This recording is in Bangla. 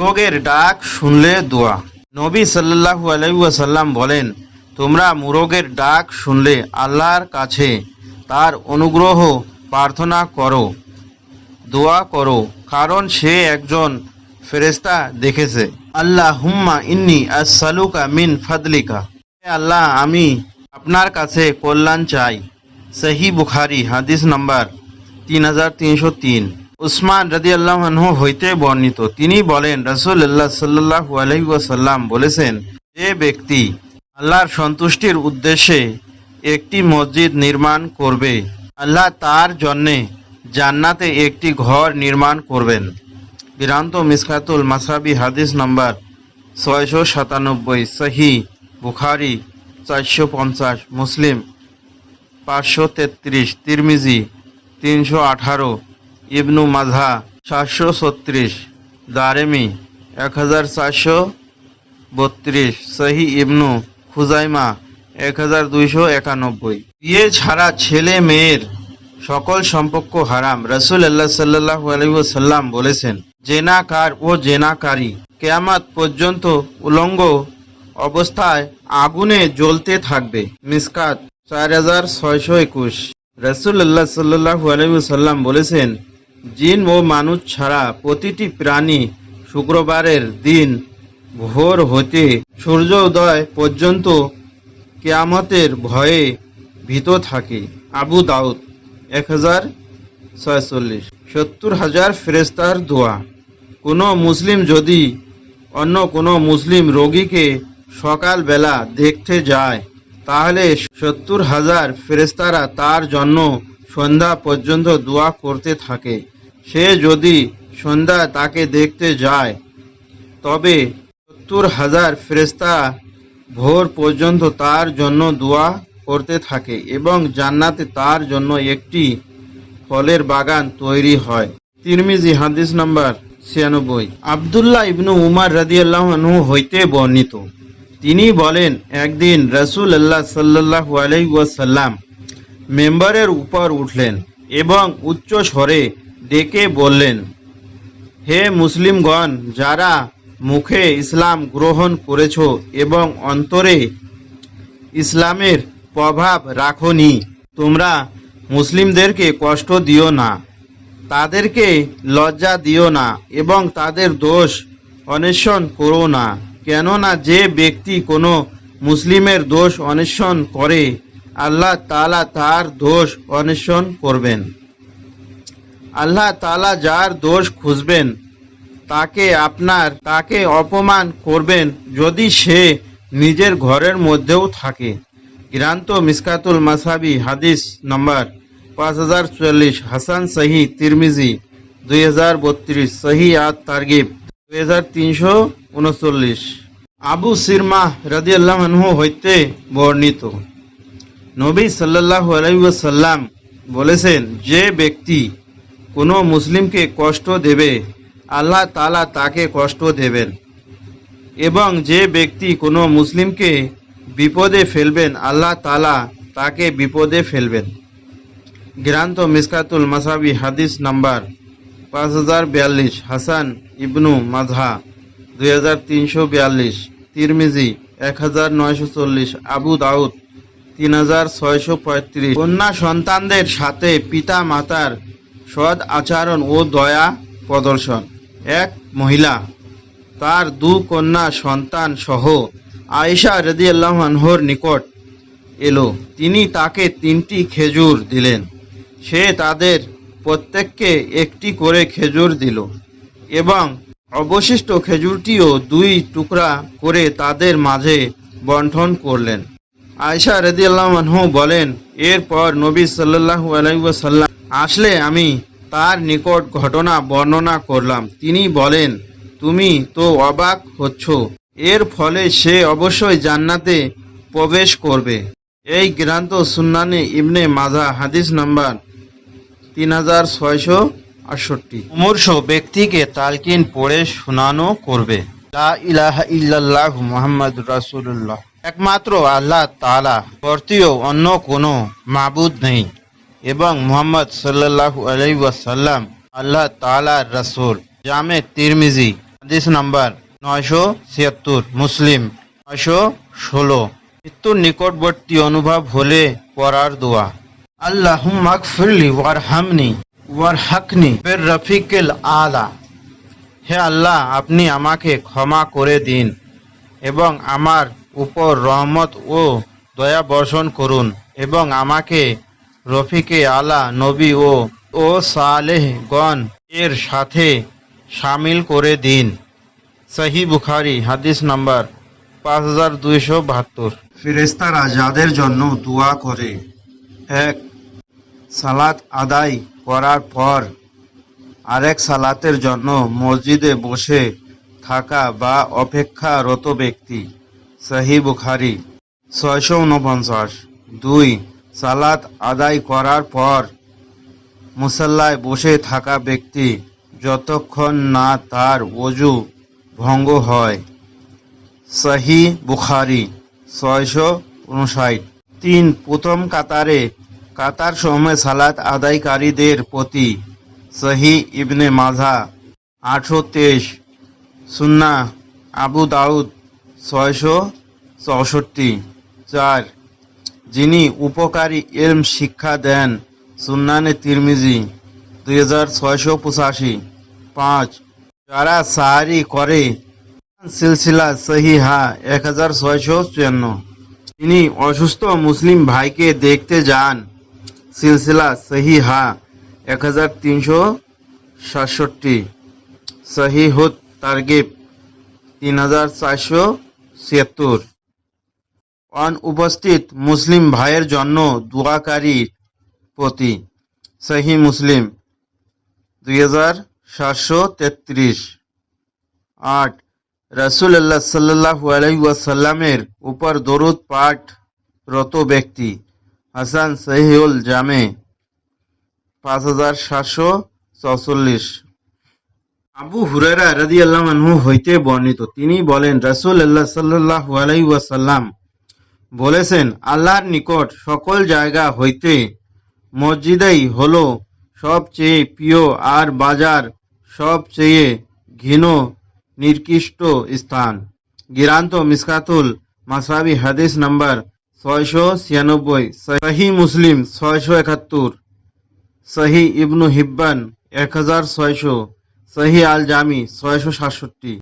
রোগের ডাক শুনলে দোয়া। নবী সাল্লাল্লাহু আলাইহি ওয়াসাল্লাম বলেন, তোমরা মুরগের ডাক শুনলে আল্লাহর কাছে, তার অনুগ্রহ প্রার্থনা করো, দোয়া করো, কারণ সে একজন ফেরেস্তা দেখেছে। আল্লাহ হুম্মা ইন্নি আসসালুকা মিন ফাদলিকা। আল্লাহ, আমি আপনার কাছে কল্যাণ চাই। সহি বুখারি, হাদিস নাম্বার তিন হাজার তিনশো তিন। উসমান রাদি আল্লাহ হইতে বর্ণিত। তিনি বলেন রসুল্লাহ সাল্লাহ আলহিউসাল্লাম বলেছেন যে ব্যক্তি আল্লাহর সন্তুষ্টির উদ্দেশ্যে একটি মসজিদ নির্মাণ করবে। আল্লাহ তার জন্যে জান্নাতে একটি ঘর নির্মাণ করবেন। বিরান্ত মিসকাতুল মাসাবি হাদিস নম্বর ছয়শো সাতানব্বই সহি বুখারি চারশো পঞ্চাশ, মুসলিম পাঁচশো তেত্রিশ, তিরমিজি তিনশো আঠারো ইবনু মাঝা সাতশো ছত্রিশ। দারেমি এক হাজার চারশো বত্রিশ। সহি ইবনু খুজাইমা এক হাজার দুইশো একানব্বই। বিয়ে ছাড়া ছেলে মেয়ের সকল সম্পর্ক হারাম। রসুল আল্লাহ সাল্লাহ আলহিসাল্লাম বলেছেন, জেনাকার ও জেনাকারী কেয়ামাত পর্যন্ত উলঙ্গ অবস্থায় আগুনে জ্বলতে থাকবে। মিসকাত চার হাজার ছয়শো একুশ। রসুল আল্লাহ সাল্লাহ আলহিসাল্লাম বলেছেন জিন ও মানুষ ছাড়া প্রতিটি প্রাণী শুক্রবারের দিন ভোর হতে সূর্যোদয় পর্যন্ত কেয়ামতের ভয়ে ভীত থাকে। আবু দাউদ, এক হাজার ছয়চল্লিশ। সত্তর হাজার ফেরেস্তার দোয়া। কোনো মুসলিম যদি অন্য কোনো মুসলিম রোগীকে সকালবেলা দেখতে যায়, তাহলে সত্তর হাজার ফেরেস্তারা তার জন্য সন্ধ্যা পর্যন্ত দোয়া করতে থাকে। সে যদি সন্ধ্যা তাকে দেখতে যায়, তবে সত্তর হাজার ফেরেস্তা ভোর পর্যন্ত তার জন্য দোয়া করতে থাকে এবং জান্নাতে তার জন্য একটি ফলের বাগান তৈরি হয়। তিরমিজি, হাদিস নাম্বার ছিয়ানব্বই। আবদুল্লাহ ইবনু উমার রাদিয়াল্লাহু আনহু হইতে বর্ণিত। তিনি বলেন, একদিন রসুল আল্লাহ সাল্লাহু আলাইসাল্লাম মেম্বারের উপর উঠলেন এবং উচ্চ স্বরে ডেকে বললেন, হে মুসলিমগণ, যারা মুখে ইসলাম গ্রহণ করেছ এবং অন্তরে ইসলামের প্রভাব রাখনি, তোমরা মুসলিমদেরকে কষ্ট দিও না, তাদেরকে লজ্জা দিও না এবং তাদের দোষ অন্বেষণ করো না। কেননা যে ব্যক্তি কোনো মুসলিমের দোষ অন্বেষণ করে আল্লাহ তালা তার দোষ অন্বেষণ করবেন। আল্লাহ তালা যার দোষ খুঁজবেন, তাকে আপনার, তাকে অপমান করবেন যদি সে নিজের ঘরের মধ্যেও থাকে। গ্রান্ত মিসকাতুল মাসাবি, হাদিস নম্বর পাঁচ হাজার চুয়াল্লিশ, হাসান সহি, তিরমিজি দুই হাজার বত্রিশ, সহি আত তারগিব দুই হাজার তিনশো উনচল্লিশ। আবু সিরমাহ রাদিয়াল্লাহ আনহু হইতে বর্ণিত। নবী সাল্লাল্লাহু আলাইহি ওয়াসাল্লাম বলেছেন, যে ব্যক্তি কোনো মুসলিমকে কষ্ট দেবে, আল্লাহ তালা তাকে কষ্ট দেবেন। এবং যে ব্যক্তি কোনো মুসলিমকে বিপদে ফেলবেন, আল্লাহ তালা তাকে বিপদে ফেলবেন। গ্রান্ত মিসকাতুল মাসাবি, হাদিস নাম্বার পাঁচ হাজার বিয়াল্লিশ, হাসান ইবনু মাঝহা দুই হাজার তিনশো বিয়াল্লিশ, তিরমিজি এক হাজার নয়শো চল্লিশ, আবু দাউদ তিন হাজার ছয়শো পঁয়ত্রিশ। কন্যা সন্তানদের সাথে পিতা মাতার সৎ আচরণ ও দয়া প্রদর্শন। এক মহিলা, তার দু কন্যা সন্তান সহ আয়েশা রদি আনহর নিকট এলো। তিনি তাকে তিনটি খেজুর দিলেন। সে তাদের প্রত্যেককে একটি করে খেজুর দিল এবং অবশিষ্ট খেজুরটিও দুই টুকরা করে তাদের মাঝে বন্টন করলেন। আয়সা রদি আনহু বলেন, এরপর নবী সাল্লাহু আলাইসাল্লাম আসলে আমি তার নিকট ঘটনা বর্ণনা করলাম। তিনি বলেন, তুমি তো অবাক হচ্ছ। এর ফলে সে অবশ্যই জান্নাতে প্রবেশ করবে। এই গ্রান্ত সুন্নানে ইবনে মাজা, হাদিস নাম্বার তিন হাজার ছয়শো আটষট্টি। মুমূর্ষ ব্যক্তিকে তালকিন পড়ে শোনানো করবে। লা ইলাহা ইল্লাল্লাহ মুহাম্মদ রাসূলুল্লাহ। একমাত্র আল্লাহ তালা কর্তৃয় অন্য কোনো মাবুদ নেই। এবং মোহাম্মদ সাল্লাল্লাহু আলাইহি ওয়াসাল্লাম আল্লাহ তাআলার রসুল। জামে তিরমিজি, হাদিস নাম্বার নয়শো ছিয়াত্তর, মুসলিম নয়শো ষোলো। মৃত্যুর নিকটবর্তী অনুভব হলে পড়ার দোয়া। আল্লাহ মাকফিরলি ওয়ার হামনি ওয়ার হাকনি ফের রফিকেল আলা। হে আল্লাহ, আপনি আমাকে ক্ষমা করে দিন এবং আমার উপর রহমত ও দয়া বর্ষণ করুন এবং আমাকে রফিকে আলা নবী ও ও সালেহগণ এর সাথে সামিল করে দিন। সহি বুখারি, হাদিস নাম্বার পাঁচ হাজার দুইশো বাহাত্তর। ফেরেস্তারা যাদের জন্য দোয়া করে, এক সালাত আদায় করার পর আরেক সালাতের জন্য মসজিদে বসে থাকা বা অপেক্ষারত ব্যক্তি সহি বুখারি, ছয়শো উনপঞ্চাশ দুই, সালাত আদায় করার পর মুসল্লায় বসে থাকা ব্যক্তি যতক্ষণ না তার অজু ভঙ্গ হয়। সাহি বুখারি, ছয়শো উনষাট তিন, প্রথম কাতারে, কাতার সময় সালাত আদায়কারীদের প্রতি সহি ইবনে মাঝা আটশো তেইশ সুন্না আবু দাউদ ছয়শো চৌষট্টি। চার, যিনি উপকারী এলম শিক্ষা দেন, সুন্নানে তিরমিজি, দুই হাজার ছয়শো পঁচাশি। পাঁচ, যারা সাহারি করে, সিলসিলা সহি হা এক হাজার ছয়শো চুয়ান্ন। তিনি অসুস্থ মুসলিম ভাইকে দেখতে যান, সিলসিলা সহি হা এক হাজার তিনশো সাতষট্টি। সহি হুত তারগিব, তিন হাজার চারশো ছিয়াত্তর। অনুপস্থিত মুসলিম ভাইয়ের জন্য দোয়াকারীর প্রতি। সহি মুসলিম। দুই হাজার সাতশো তেত্রিশ। আট রসুল্লাহ সাল্লাহু আলাইসাল্লামের উপর দরুদ পাঠ রত ব্যক্তি, হাসান সহিউল জামে। পাঁচ হাজার সাতশো চৌচল্লিশ। আবু হুরেরা রাদি আল্লাহ হইতে বর্ণিত। তিনি বলেন রসুল আল্লাহ সাল্লাহ আলাইসাল্লাম বলেছেন, আল্লাহর নিকট সকল জায়গা হইতে মসজিদেই হলো সবচেয়ে প্রিয় আর বাজার সবচেয়ে ঘৃণ নির্কৃষ্ট স্থান। গিরান্ত মিসকাতুল মাসাবি, হাদিস নাম্বার ছয়শো ছিয়ানব্বই, সহি মুসলিম ছয়শো একাত্তর, সহি ইবনু হিব্বান এক হাজার ছয়শো সহি আল জামি ছয়শো সাতষট্টি।